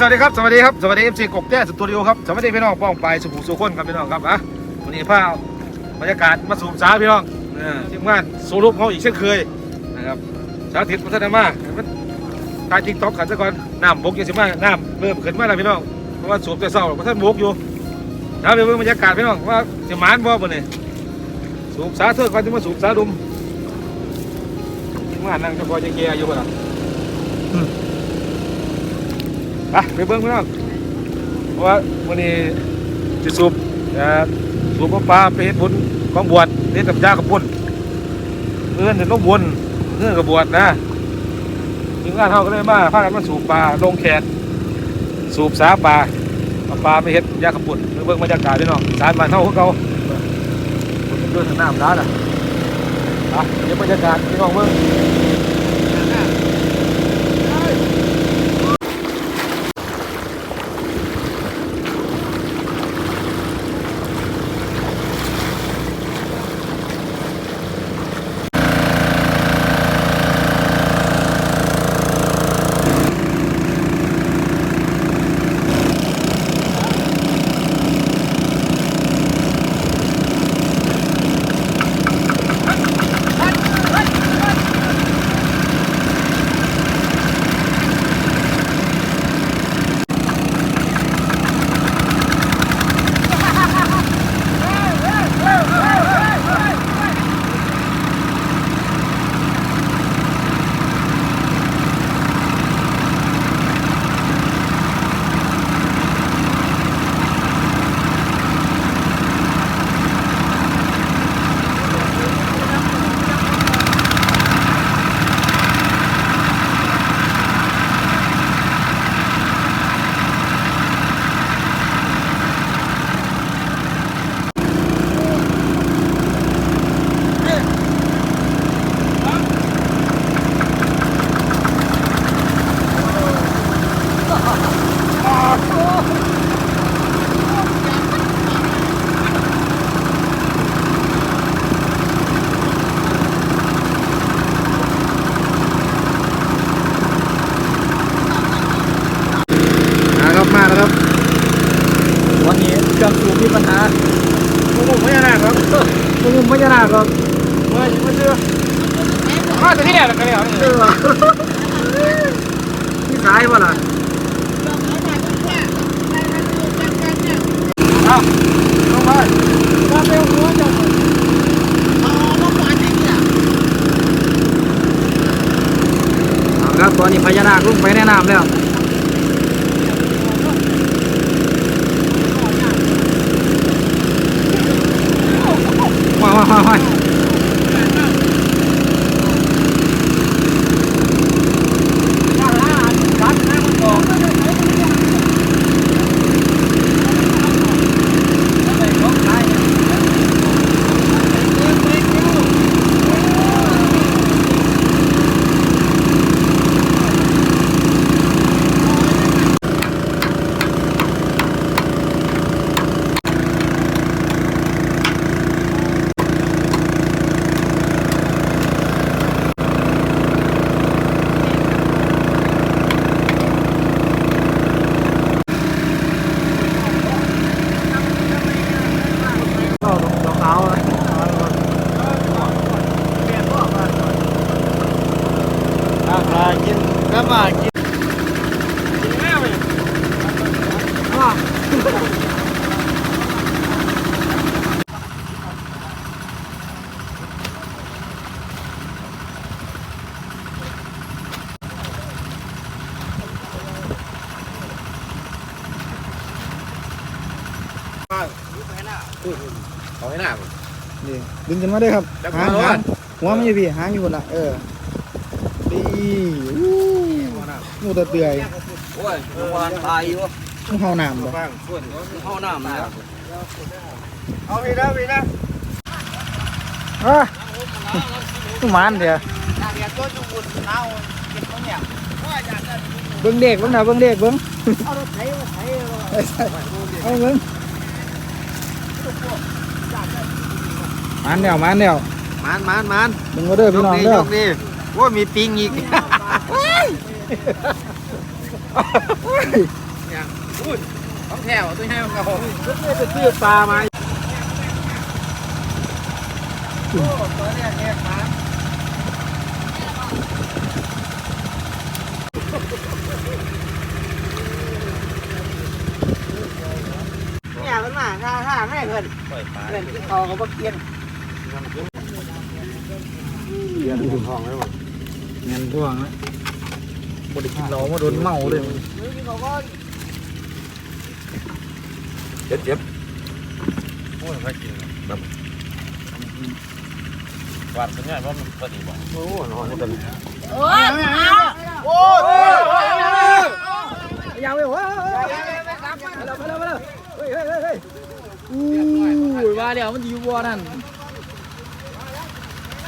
สวัสดีครับสวัสดีครับสวัสดีเอฟซีกบแก้สตูดิโอครับสวัสดีพี่น้องป้องไปสุขุมสุขคนครับพี่น้องครับอะวันนี้พาบรรยากาศมาสูบสาพี่น้องเออทีมงานสูรุปเขาอีกเช่นเคยนะครับสาธิตพัฒนามาตายติ๊กต็อกกันซะก่อนน้ำบกยังสิมาน้ำเริ่มขึ้นมาแล้วพี่น้องเพราะว่าสูบแต่เศร้าเพราะท่านบกอยู่แล้วไปเบิ่งบรรยากาศพี่น้องว่าจะหมานบ่บ่เนี่ยสูบสาเถอะก่อนจะมาสูบสาดุมทีมงานนั่งจะพอจะเกียร์อยู่บ่ล่ะ ไปไปเบิ้งพี่น้องเพราะว่าวันนี้จะสูบสูบปลาไปเฮ็ดบุญของบวชเฮ็ดกับยากับปุ่นเอื้อนเห็นลงบุญเอื้อนกับบวชนะทีมงานเขาก็เลยมาพากันมาสูบปลาลงแขกสูบสาปลาเอาปลาไปเฮ็ดยากับปุ่นไปเบิ้งบรรยากาศพี่น้องสารบ้านเฮาของเขาผมเดินทางน้ำร้านอะอะเดี๋ยวบรรยากาศพี่น้องเบิ้ง มุมพญานาคครับเมื่อมาเชื่อมาแต่ที่ไหนล่ะกันเนี่ยเออนี่สายวะล่ะเอาลงไปเอาครับตอนนี้พญานาคลงไปในน้ำแล้วว้าวว้าวว้าวว้าวเอาดอกขาวเลย อ่าปลา กินก็มากินกินแม่ไปว้าวเอาให้หน้านี่ดึงกันมาด้วยครับจับหางหัวหางหัวมันอยู่พี่หางอยู่บนละเออดีอู้ งูตะเตือยโอ้ยวันตายอยู่งูเห่าน้ำบ่บ้างส่วนห้องน้ำนะเอาพี่นะพี่นะอะตุมานเดี๋ยวเบิ้งเด็กเบิ้งหน่าเบิ้งเด็กเบิ้งเอารถไถเอาเบิ้งมันเดียวมันเดียวมันมันมันมึงก็เด้อพี่น้องดีเด้โชอคดี ว่ามีปิงอีกต้องแถวตัวให้มันกระหงไปซื้อปลามาตัวเนี้ยเนี่ยปลาเนี่ยมันมาท่าท่าแม่เพิ่นปล่อยปลาเพิ่นที่คอเขาบ่เกียนเลี้ยงห้องแล้วมั้งเงินพ่วงนะ บไดิกินเรามาโดนเมาเลยเขาก็เจ็บเจ็บโอ้ยไม่กินแบบหวานสัญญาว่ามันพอดีบ่โอ้นอนนี่เป็นโอ้ยโอ้ยยาวไปโอ้ยมาแล้วมาแล้วมาแล้วเฮ้ยเฮ้ยเฮ้ยเฮ้ยอู้ยว่าแล้วมันอยู่บ่นั่น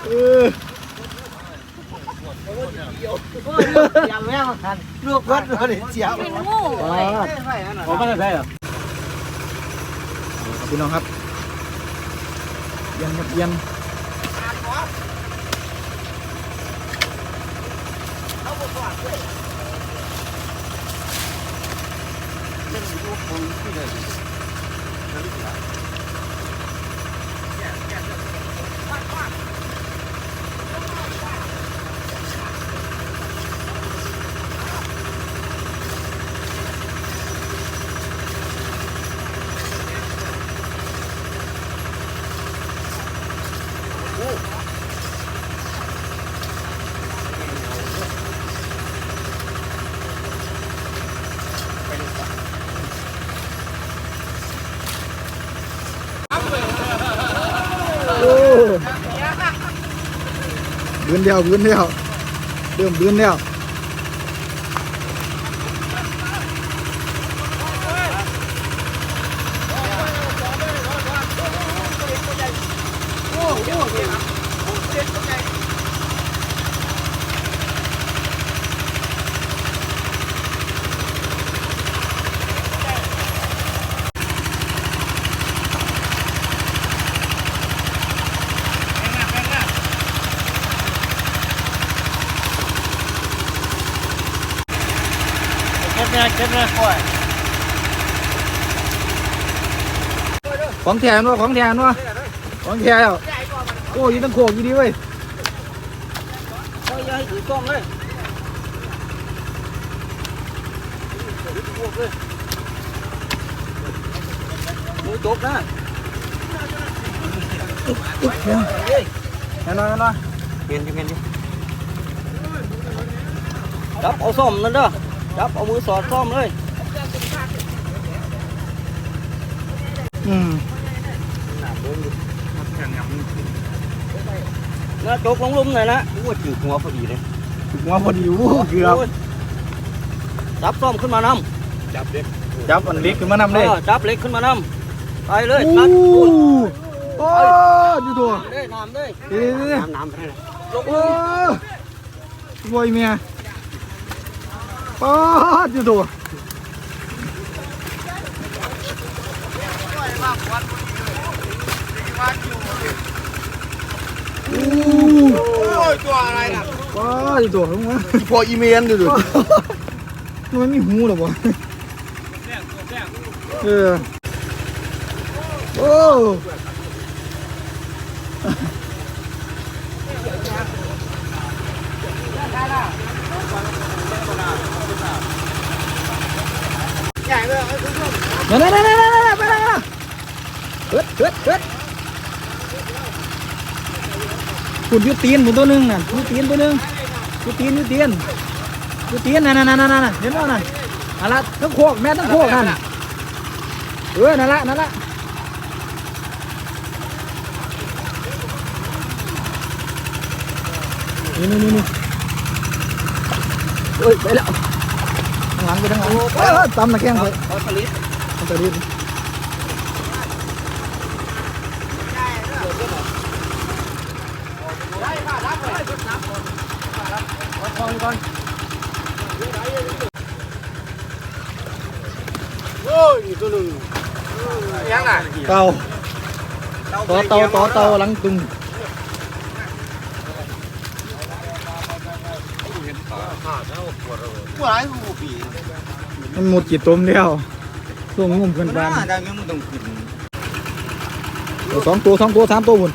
เอออย่าแม่มาคัน ลูกวัดเลยเสียวเป็นงูผมไม่ได้ใช่หรอพี่น้องครับเย็นครับเย็น โอ้ บืนเดียวบืนเดียวเริ่มบืนเดียวเจ็บเนี่ยเจ็บเนี่ยปล่อย ของแถมวะของแถมวะของแถมแล้วโอ้ยตั้งโขกอยู่ดีเว้ยก็อย่าให้ถือกล้องเลยมือตกนะแน่นอนแน่นอนเปลี่ยนจะเปลี่ยนดิจับเอาซ่อมนั่นเด้อ จับเอามือสอดซ่อมเลย อืมนะจกลงลุ่มหน่อยนะโอ้จืดหัวพอดีเลยถึงว่าพอดีวู้เกือบจับซ่อมขึ้นมานจับเด็กจับอันเล็กขึ้นมานำำเลยออจับเหล็กขึ้นมานำไปเลยโอ้ตัดปูนโอ้ดูตัวเด้น้ำเด้เอ๊ะน้ำน้ำไปเลยลงโอ้รวยเมีย ป้าดดูตัวโอ้ยตัวอะไรน่ะป้าดดูตัวมึงวะพออีเมลดูดูมันไม่มีหูหรอวะเออโอ้ นั่นนั่นนั่นนั่นไปแล้วเฮ็ดเฮ็ดเฮ็ดคุณยูตีนผมตัวหนึงน่ะยูตีนตัวหนึงยูตีนยูตีนยูตีนนั่นนั่นนั่นนั่นเห็นบ่นั่นนั่นละทั้งโคกแม่ทั้งโคกนั่นเออนั่นละนั่นละนี่นี่นี่เอ้ยไปแล้วทางหลังไปทางหลังเออตำตะแคงไป เอาผลิตมันจะรีบเตาต่อเตาต่อเตาหลังตึงผู้ร้ายผู้ปีเอมันหมดกี่ต้มแล้วส่งงุ่มขึ้นบ้านได้ยังมึงต้องขึ้นสองตัวสองตัวสามตัวบุญ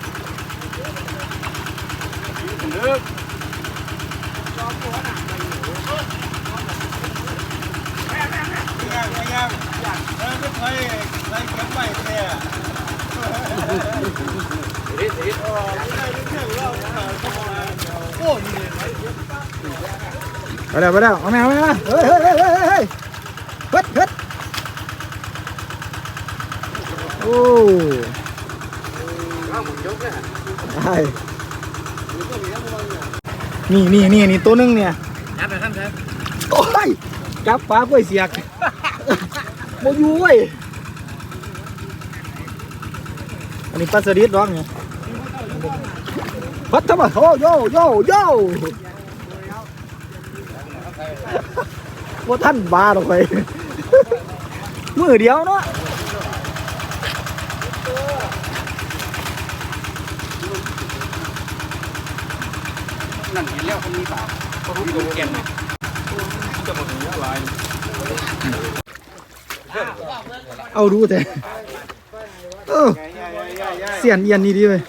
ไปแล้วไปแล้วเอาแมวมาเฮ้ยเฮ้ยเฮ้ยเฮ้ยเฮ้ยเฮ็ดเฮ็ด โอ้ได้นี่นี่นี่นี่ตัวนึงเนี่ยยัดไปท่านครับโอ้ยจับปลากล้วยเสียกโมยูเว้ยอันนี้ปลาสลิดร้องเนี่ยพัดทำไมโอ้โยโยโยว่าท่านบ้าลงไปมือเดียวเนาะ นั่นเห็น แล้วคนมีปากเขารู้ดูเก่งไหมเอาดูแต่เออเสียนเอียนนี่ดีเลย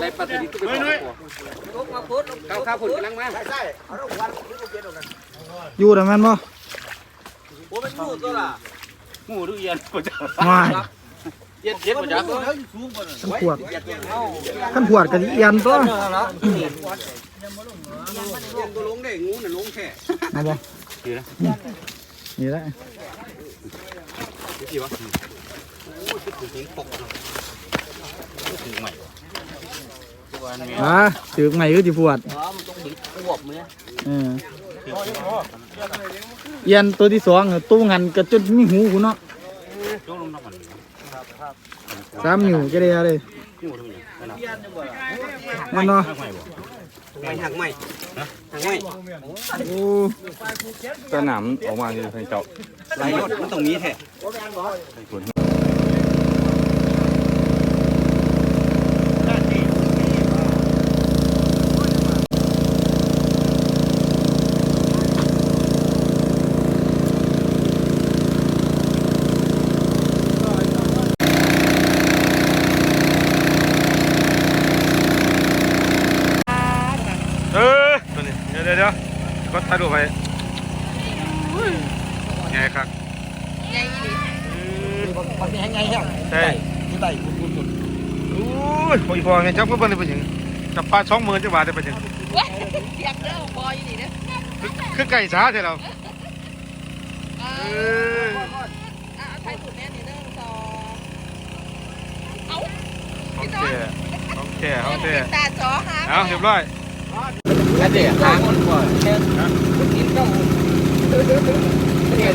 ไรปฏิทินก็เป็นตัวข้าวข้าวผุดกำลังมาอยู่แต่แมันบ่โอ้เป็นงูตัวละงูดูเอียนปวดจับไม่ เอียนเย็นปวดจับขั้นขวดขั้นขวดกันเอียนตัวตัวลงได้งูน่ะลงแค่เอาบ่นี่แหละกี่วะโอ้ชุดถึงปกเนาะถึงใหม่ตัวนี้อ่าถือใหม่ก็สิปวดอ๋อมันต้องถึงขวบมั้ยเออเอียนตัวที่สองอะตู้งันกระจุดมีหูกูเนาะ สามนิ้วจะได้อะไรงูดูอย่างนั้นนั่นเนาะหักใหม่บ่ไม่หักใหม่หักใหม่โอ้สนามออกมาคือเจ้าไรยศมันต้องมีแท้ เออตัวนี้เดี๋ยวเดี๋ยวเดี๋ยวก็ ถ่ายรูปไปไงครับมันเป็นยังไงครับใช่ที่ใต้คุณคุณอุ้ยพออีพอไงจับก็เปิ้ลเลยไปถึงจับปลาช่องหมื่นจังหวะได้ไปถึงเว้ยเสียงเด้อบอยนี่เด้อคือคือไก่ช้าใช่เราเอเออออะไทยสุดแน่นี่หนึ่งสองเอาโอเคโอเคโอเคตาจอหาเอาเรียบร้อย แล้วเดี๋ยวหางมันก่อนแค่กินก็เรียน